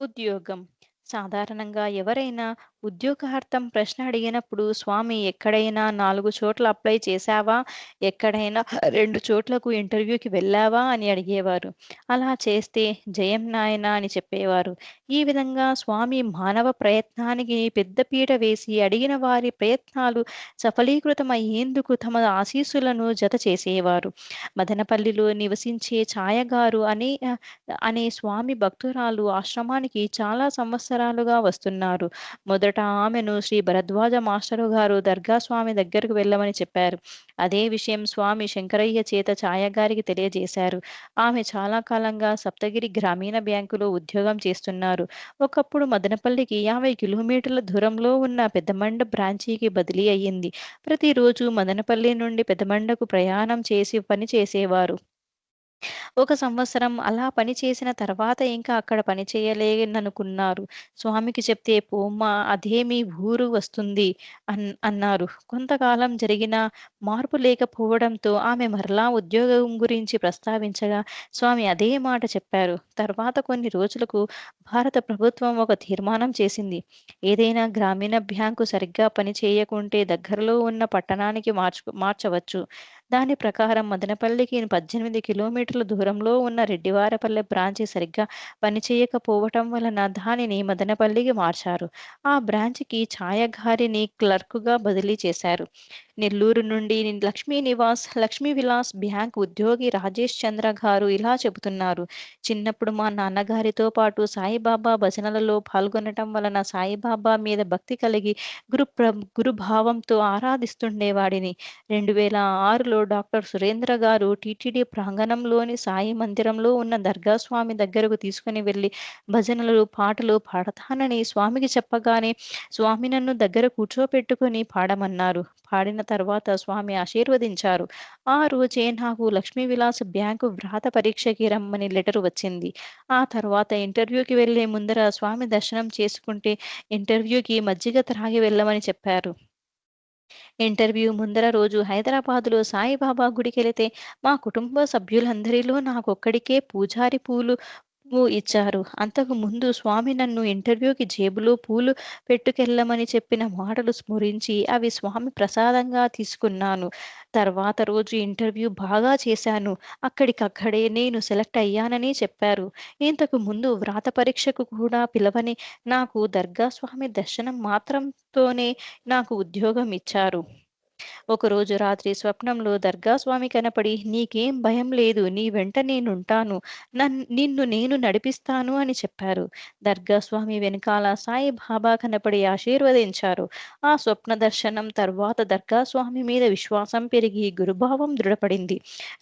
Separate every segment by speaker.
Speaker 1: ఉద్యోగం. సాధారణంగా ఎవరైనా ఉద్యోగార్థం ప్రశ్న అడిగినప్పుడు, "స్వామి ఎక్కడైనా నాలుగు చోట్ల అప్లై చేశావా? ఎక్కడైనా రెండు చోట్లకు ఇంటర్వ్యూకి వెళ్ళావా?" అని అడిగేవారు. అలా చేస్తే "జయం నాయనా" అని చెప్పేవారు. ఈ విధంగా స్వామి మానవ ప్రయత్నానికి పెద్దపీట వేసి, అడిగిన వారి ప్రయత్నాలు సఫలీకృతమయ్యేందుకు తమ ఆశీస్సులను జత చేసేవారు. మదనపల్లిలో నివసించే ఛాయగారు అనే అనే స్వామి భక్తురాలు ఆశ్రమానికి చాలా సంవత్సరాలుగా వస్తున్నారు. మొదట ఆమెను శ్రీ భరద్వాజ మాస్టరు గారు దర్గా స్వామి దగ్గరకు వెళ్ళమని చెప్పారు. అదే విషయం స్వామి శంకరయ్య చేత ఛాయగారికి తెలియజేశారు. ఆమె చాలా కాలంగా సప్తగిరి గ్రామీణ బ్యాంకులో ఉద్యోగం చేస్తున్నారు. ఒకప్పుడు మదనపల్లికి 50 కిలోమీటర్ల దూరంలో ఉన్న పెద్దమండ బ్రాంచీకి బదిలీ అయ్యింది. ప్రతిరోజు మదనపల్లి నుండి పెద్దమండకు ప్రయాణం చేసి పని చేసేవారు. ఒక సంవత్సరం అలా పని చేసిన తర్వాత ఇంకా అక్కడ పని చేయలేననుకున్నారు. స్వామికి చెప్తే "పోమ్మా అదేమి ఊరు వస్తుంది" అన్ అన్నారు. కొంతకాలం జరిగినా మార్పు లేకపోవడంతో ఆమె మరలా ఉద్యోగం గురించి ప్రస్తావించగా స్వామి అదే మాట చెప్పారు. తర్వాత కొన్ని రోజులకు భారత ప్రభుత్వం ఒక తీర్మానం చేసింది. ఏదైనా గ్రామీణ బ్యాంకు సరిగ్గా పని చేయకుంటే దగ్గరలో ఉన్న పట్టణానికి మార్చు మార్చవచ్చు. దాని ప్రకారం మదనపల్లికి 18 కిలోమీటర్ల దూరంలో ఉన్న రెడ్డివారపల్లె బ్రాంచి సరిగ్గా పనిచేయకపోవటం వలన దానిని మదనపల్లికి మార్చారు. ఆ బ్రాంచికి ఛాయగారిని క్లర్కుగా క్లర్క్‌గా బదిలీ చేశారు. నెల్లూరు నుండి లక్ష్మీ నివాస్ లక్ష్మీ విలాస్ బ్యాంక్ ఉద్యోగి రాజేష్ చంద్ర గారు ఇలా చెబుతున్నారు. చిన్నప్పుడు మా నాన్నగారితో పాటు సాయిబాబా భజనలలో పాల్గొనటం వలన సాయిబాబా మీద భక్తి కలిగి గురు ప్ర గురుభావంతో ఆరాధిస్తుండేవాడిని. రెండు వేల ఆరులో 2006లో డాక్టర్ సురేంద్ర గారు టీటీడీ ప్రాంగణంలోని సాయి మందిరంలో ఉన్న దర్గా స్వామి దగ్గరకు తీసుకుని వెళ్ళి భజనలు, పాటలు పాడతానని స్వామికి చెప్పగానే స్వామి నన్ను దగ్గర కూర్చోపెట్టుకుని పాడమన్నారు. పాడిన తర్వాత స్వామి ఆశీర్వదించారు. ఆ రోజే నాకు లక్ష్మీ విలాస్ బ్యాంకు వ్రాత పరీక్షకి రమ్మని లెటర్ వచ్చింది. ఆ తర్వాత ఇంటర్వ్యూకి వెళ్ళే ముందర స్వామి దర్శనం చేసుకుంటే ఇంటర్వ్యూకి మజ్జిగ త్రాగి వెళ్ళమని చెప్పారు. ఇంటర్వ్యూ ముందర రోజు హైదరాబాదులో సాయిబాబా గుడికెళితే మా కుటుంబ సభ్యులందరిలో నాకొక్కడికే పూజారి పూలు ఇచ్చారు. అంతకు ముందు స్వామి నన్ను ఇంటర్వ్యూకి జేబులో పూలు పెట్టుకెళ్ళమని చెప్పిన మాటలు స్మరించి అవి స్వామి ప్రసాదంగా తీసుకున్నాను. తర్వాత రోజు ఇంటర్వ్యూ బాగా చేశాను. అక్కడికక్కడే నేను సెలెక్ట్ అయ్యానని చెప్పారు. ఇంతకు ముందు వ్రాత పరీక్షకు కూడా పిలవని నాకు దర్గా స్వామి దర్శనం మాత్రంతోనే నాకు ఉద్యోగం ఇచ్చారు. ఒకరోజు రాత్రి స్వప్నంలో దర్గా స్వామి కనపడి "నీకేం భయం లేదు. నీ వెంట నేనుంటాను. నన్ నిన్ను నేను నడిపిస్తాను" అని చెప్పారు. దర్గా స్వామి వెనకాల సాయిబాబా కనపడి ఆశీర్వదించారు. ఆ స్వప్న దర్శనం తర్వాత దర్గా స్వామి మీద విశ్వాసం పెరిగి గురుభావం దృఢపడింది.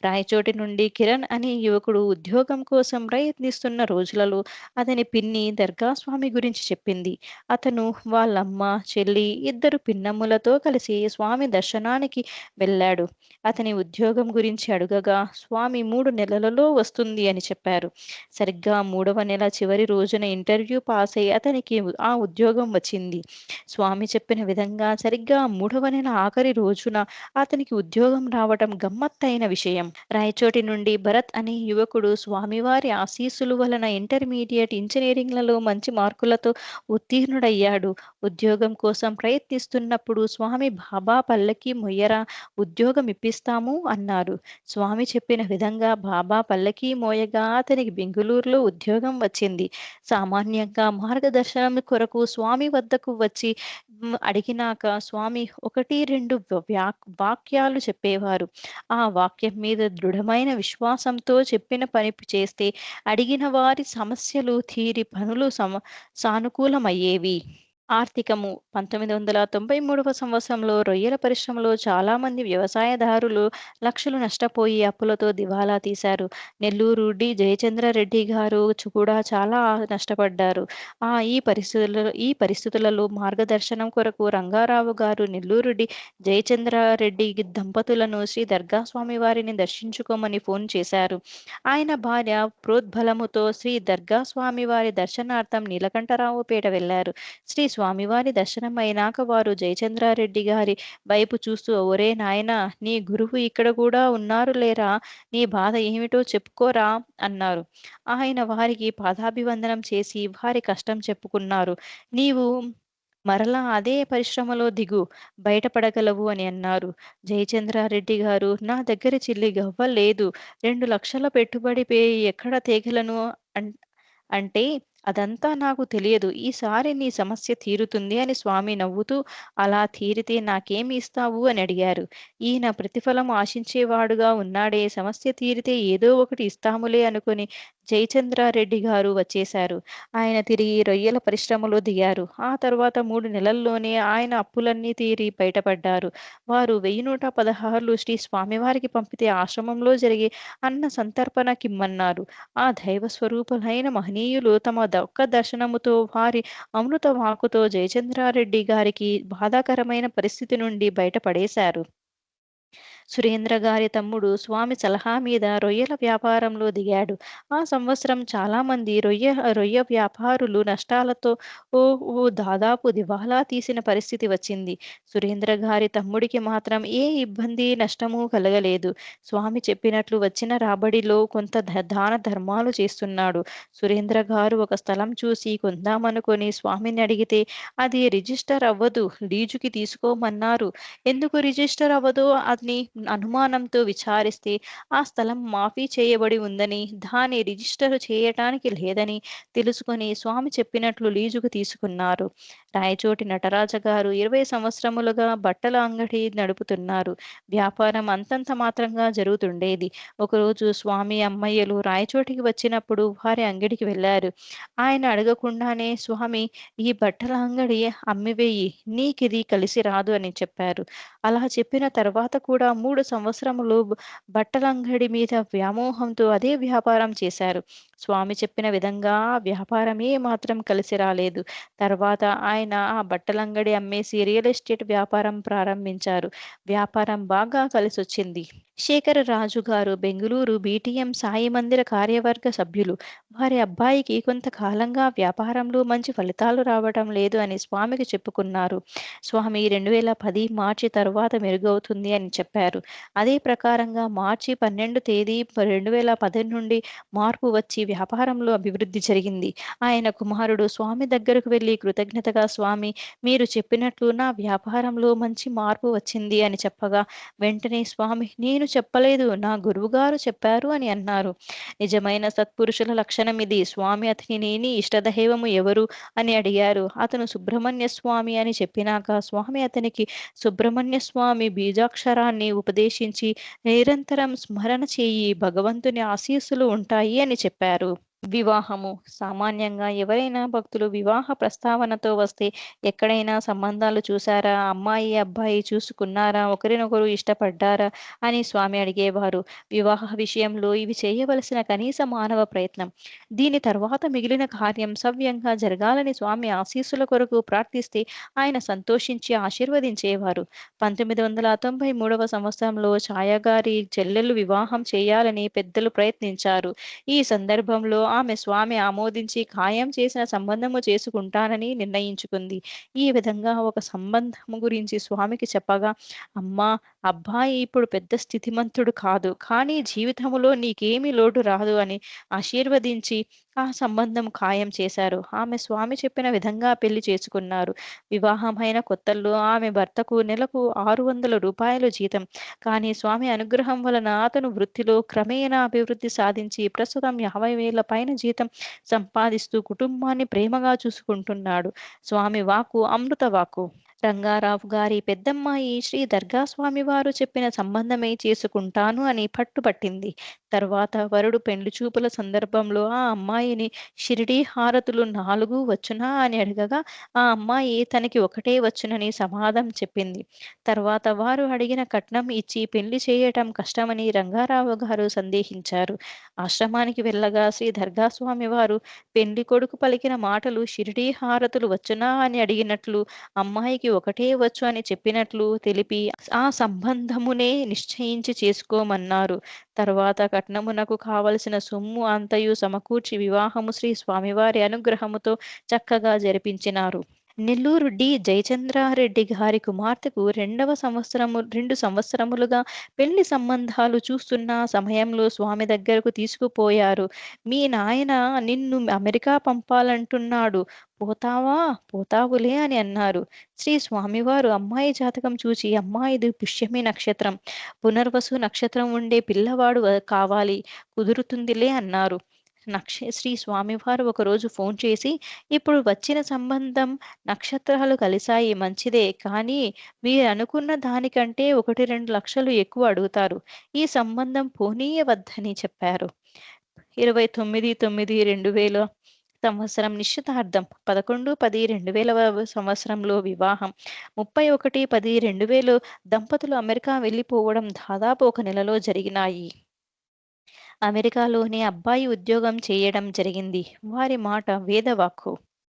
Speaker 1: రాయచోటి నుండి కిరణ్ అనే యువకుడు ఉద్యోగం కోసం ప్రయత్నిస్తున్న రోజులలో అతని పిన్ని దర్గా స్వామి గురించి చెప్పింది. అతను వాళ్ళమ్మ, చెల్లి ఇద్దరు పిన్నమ్ములతో కలిసి స్వామి దర్శనానికి వెళ్ళాడు. అతని ఉద్యోగం గురించి అడుగగా స్వామి మూడు నెలలలో వస్తుంది అని చెప్పారు. సరిగ్గా మూడవ నెల చివరి రోజున ఇంటర్వ్యూ పాస్ అయి అతనికి ఆ ఉద్యోగం వచ్చింది. స్వామి చెప్పిన విధంగా సరిగ్గా మూడవ నెల ఆఖరి రోజున అతనికి ఉద్యోగం రావటం గమ్మత్తైన విషయం. రాయచోటి నుండి భరత్ అనే యువకుడు స్వామివారి ఆశీస్సులు వలన ఇంటర్మీడియట్ ఇంజనీరింగ్లలో మంచి మార్కులతో ఉత్తీర్ణుడయ్యాడు. ఉద్యోగం కోసం ప్రయత్నిస్తున్నప్పుడు స్వామి బాబా పల్లకి మొయ్యరా ఉద్యోగం ఇప్పిస్తాము అన్నారు. స్వామి చెప్పిన విధంగా బాబా పల్లకీ మోయగా అతనికి బెంగుళూరులో ఉద్యోగం వచ్చింది. సామాన్యంగా మార్గదర్శనం కొరకు స్వామి వద్దకు వచ్చి అడిగినాక స్వామి ఒకటి రెండు వాక్యాలు చెప్పేవారు. ఆ వాక్యం మీద దృఢమైన విశ్వాసంతో చెప్పిన పని చేస్తే అడిగిన వారి సమస్యలు తీరి పనులు సమ సానుకూలమయ్యేవి. ఆర్థికము 1993వ సంవత్సరంలో రొయ్యల పరిశ్రమలో చాలామంది వ్యవసాయదారులు లక్షలు నష్టపోయి అప్పులతో దివాలా తీశారు. నెల్లూరు డి. జయచంద్రారెడ్డి గారు కూడా చాలా నష్టపడ్డారు. ఆ ఈ పరిస్థితులలో ఈ పరిస్థితులలో మార్గదర్శనం కొరకు రంగారావు గారు నెల్లూరు డి. జయచంద్రారెడ్డి దంపతులను శ్రీ దర్గా స్వామివారిని దర్శించుకోమని ఫోన్ చేశారు. ఆయన భార్య ప్రోద్బలముతో శ్రీ దర్గా స్వామివారి దర్శనార్థం నీలకంఠరావుపేట వెళ్ళారు. శ్రీ స్వామివారి దర్శనం అయినాక వారు జయచంద్రారెడ్డి గారి వైపు చూస్తూ ఒరే నాయనా నీ గురువు ఇక్కడ కూడా ఉన్నారు లేరా? నీ బాధ ఏమిటో చెప్పుకోరా అన్నారు. ఆయన వారికి పాదాభివందనం చేసి వారి కష్టం చెప్పుకున్నారు. నీవు మరలా అదే పరిశ్రమలో దిగు బయటపడగలవు అని అన్నారు. జయచంద్రారెడ్డి గారు నా దగ్గర చిల్లి గవ్వ లేదు. రెండు లక్షల పెట్టుబడి పే ఎక్కడ తేగలను? అన్ అంటే అదంతా నాకు తెలియదు. ఈసారి నీ సమస్య తీరుతుంది అని స్వామి నవ్వుతూ అలా తీరితే నాకేమి ఇస్తావు? అని అడిగారు. ఈయన ప్రతిఫలం ఆశించేవాడుగా ఉన్నాడే. సమస్య తీరితే ఏదో ఒకటి ఇస్తాములే అనుకుని జయచంద్రారెడ్డి గారు వచ్చేశారు. ఆయన తిరిగి రొయ్యల పరిశ్రమలో దిగారు. ఆ తర్వాత మూడు నెలల్లోనే ఆయన అప్పులన్నీ తీరి బయటపడ్డారు. వారు వెయ్యి నూట పదహారులు శ్రీ స్వామివారికి పంపితే ఆశ్రమంలో జరిగే అన్న సంతర్పణకిమ్మన్నారు. ఆ దైవ స్వరూపులైన మహనీయులు తమ దొక్క దర్శనముతో వారి అమృత వాక్కుతో జయచంద్రారెడ్డి గారికి బాధాకరమైన పరిస్థితి నుండి బయటపడేశారు. సురేంద్ర గారి తమ్ముడు స్వామి సలహా మీద రొయ్యల వ్యాపారంలో దిగాడు. ఆ సంవత్సరం చాలామంది రొయ్య రొయ్య వ్యాపారులు నష్టాలతో ఓ ఓ దాదాపు దివాలా తీసిన పరిస్థితి వచ్చింది. సురేంద్ర గారి తమ్ముడికి మాత్రం ఏ ఇబ్బంది నష్టము కలగలేదు. స్వామి చెప్పినట్లు వచ్చిన రాబడిలో కొంత ద- దాన ధర్మాలు చేస్తున్నాడు. సురేంద్ర గారు ఒక స్థలం చూసి కొందామనుకొని స్వామిని అడిగితే అది రిజిస్టర్ అవ్వదు లీజుకి తీసుకోమన్నారు. ఎందుకు రిజిస్టర్ అవ్వదో? అని అనుమానంతో విచారిస్తే ఆ స్థలం మాఫీ చేయబడి ఉందని దాని రిజిస్టర్ చేయటానికి లేదని తెలుసుకొని స్వామి చెప్పినట్లు లీజుకు తీసుకున్నారు. రాయచోటి నటరాజ గారు ఇరవై సంవత్సరములుగా బట్టల అంగడి నడుపుతున్నారు. వ్యాపారం అంతంత మాత్రంగా జరుగుతుండేది. ఒకరోజు స్వామి అమ్మయ్యలు రాయచోటికి వచ్చినప్పుడు వారి అంగడికి వెళ్ళారు. ఆయన అడగకుండానే స్వామి ఈ బట్టల అంగడి అమ్మివేయి నీకిది కలిసి రాదు అని చెప్పారు. అలా చెప్పిన తర్వాత కూడా మూడు సంవత్సరములు బట్టలంగడి మీద వ్యామోహంతో అదే వ్యాపారం చేశారు. స్వామి చెప్పిన విధంగా వ్యాపారమే మాత్రం కలిసి రాలేదు. తర్వాత ఆయన ఆ బట్టలంగడి అమ్మేసి రియల్ ఎస్టేట్ వ్యాపారం ప్రారంభించారు. వ్యాపారం బాగా కలిసొచ్చింది. శేఖర రాజు గారు బెంగుళూరు బీటీఎం సాయి మందిర కార్యవర్గ సభ్యులు. వారి అబ్బాయికి కొంతకాలంగా వ్యాపారంలో మంచి ఫలితాలు రావటం లేదు అని స్వామికి చెప్పుకున్నారు. స్వామి రెండు వేల పది మార్చి తర్వాత మెరుగవుతుంది అని చెప్పారు. అదే ప్రకారంగా మార్చి పన్నెండు తేదీ రెండు వేల పది నుండి మార్పు వచ్చి వ్యాపారంలో అభివృద్ధి జరిగింది. ఆయన కుమారుడు స్వామి దగ్గరకు వెళ్ళి కృతజ్ఞతగా స్వామి మీరు చెప్పినట్లు నా వ్యాపారంలో మంచి మార్పు వచ్చింది అని చెప్పగా వెంటనే స్వామి నేను చెప్పలేదు నా గురువుగారు చెప్పారు అని అన్నారు. నిజమైన సత్పురుషుల లక్షణం ఇది. స్వామి అతని నేని ఇష్టదైవము ఎవరు అని అడిగారు. అతను సుబ్రహ్మణ్య స్వామి అని చెప్పినాక స్వామి అతనికి సుబ్రహ్మణ్య స్వామి బీజాక్షరాన్ని ఉపదేశించి నిరంతరం స్మరణ చేయి భగవంతుని ఆశీస్సులు ఉంటాయి అని చెప్పారు. చేశారు వివాహము. సామాన్యంగా ఎవరైనా భక్తులు వివాహ ప్రస్తావనతో వస్తే ఎక్కడైనా సంబంధాలు చూసారా అమ్మాయి అబ్బాయి చూసుకున్నారా? ఒకరినొకరు ఇష్టపడ్డారా? అని స్వామి అడిగేవారు. వివాహ విషయంలో ఇవి చేయవలసిన కనీస మానవ ప్రయత్నం. దీని తర్వాత మిగిలిన కార్యం సవ్యంగా జరగాలని స్వామి ఆశీస్సుల కొరకు ప్రార్థిస్తే ఆయన సంతోషించి ఆశీర్వదించేవారు. పంతొమ్మిది వందల తొంభై మూడవ సంవత్సరంలో ఛాయగారి చెల్లెలు వివాహం చేయాలని పెద్దలు ప్రయత్నించారు. ఈ సందర్భంలో ఆమె స్వామి ఆమోదించి ఖాయం చేసిన సంబంధము చేసుకుంటానని నిర్ణయించుకుంది. ఈ విధంగా ఒక సంబంధము గురించి స్వామికి చెప్పగా అమ్మా అబ్బాయి ఇప్పుడు పెద్ద స్థితిమంతుడు కాదు. కానీ జీవితంలో నీకేమీ లోటు రాదు అని ఆశీర్వదించి ఆ సంబంధం ఖాయం చేశారు. ఆమె స్వామి చెప్పిన విధంగా పెళ్ళి చేసుకున్నారు. వివాహమైన కొత్తల్లో ఆమె భర్తకు నెలకు ఆరు వందల రూపాయలు జీతం. కానీ స్వామి అనుగ్రహం వలన అతను వృత్తిలో క్రమేణా అభివృద్ధి సాధించి ప్రస్తుతం యాభై వేల పైన జీతం సంపాదిస్తూ కుటుంబాన్ని ప్రేమగా చూసుకుంటున్నాడు. స్వామి వాకు అమృత వాకు రంగారావు గారి పెద్దమ్మాయి శ్రీ దర్గా వారు చెప్పిన సంబంధమే చేసుకుంటాను అని పట్టుపట్టింది తర్వాత వరుడు పెండ్లి చూపుల సందర్భంలో ఆ అమ్మాయిని షిరిడీ హారతులు నాలుగు వచ్చునా అని అడగగా ఆ అమ్మాయి తనకి ఒకటే వచ్చునని సమాధానం చెప్పింది. తర్వాత వారు అడిగిన కట్నం ఇచ్చి పెళ్ళి చేయటం కష్టమని రంగారావు గారు సందేహించారు. ఆశ్రమానికి వెళ్ళగా శ్రీ దర్గా స్వామి వారు పెళ్ళి కొడుకు పలికిన మాటలు షిరిడీ హారతులు వచ్చునా? అని అడిగినట్లు అమ్మాయికి ఒకటే వచ్చు అని చెప్పినట్లు తెలిపి ఆ సంబంధమునే నిశ్చయించి చేసుకోమన్నారు. తర్వాత కట్నమునకు కావలసిన సొమ్ము అంతయు సమకూర్చి వివాహము శ్రీ స్వామివారి అనుగ్రహముతో చక్కగా జరిపించినారు. నెల్లూరు డి. జయచంద్రారెడ్డి గారి కుమార్తెకు రెండవ సంవత్సరము రెండు సంవత్సరములుగా పెళ్ళి సంబంధాలు చూస్తున్న సమయంలో స్వామి దగ్గరకు తీసుకుపోయారు. "మీ నాయన నిన్ను అమెరికా పంపాలంటున్నాడు. పోతావా? పోతావులే" అని అన్నారు. శ్రీ స్వామివారు అమ్మాయి జాతకం చూచి "అమ్మాయిది పుష్యమి నక్షత్రం. పునర్వసు నక్షత్రం ఉండే పిల్లవాడు కావాలి. కుదురుతుందిలే" అన్నారు. నక్ష శ్రీ స్వామివారు ఒకరోజు ఫోన్ చేసి "ఇప్పుడు వచ్చిన సంబంధం నక్షత్రాలు కలిశాయి మంచిదే. కానీ మీరు అనుకున్న దానికంటే 1, 2 లక్షలు ఎక్కువ అడుగుతారు. ఈ సంబంధం పోనీయవద్దని" చెప్పారు. 29/9/2000 సంవత్సరం నిశ్చితార్థం. 11/10/2000 సంవత్సరంలో వివాహం. 31/10/2000 దంపతులు అమెరికా వెళ్ళిపోవడం దాదాపు ఒక నెలలో జరిగినాయి. అమెరికాలోనే అబ్బాయి ఉద్యోగం చేయడం జరిగింది. వారి మాట వేదవాక్కు.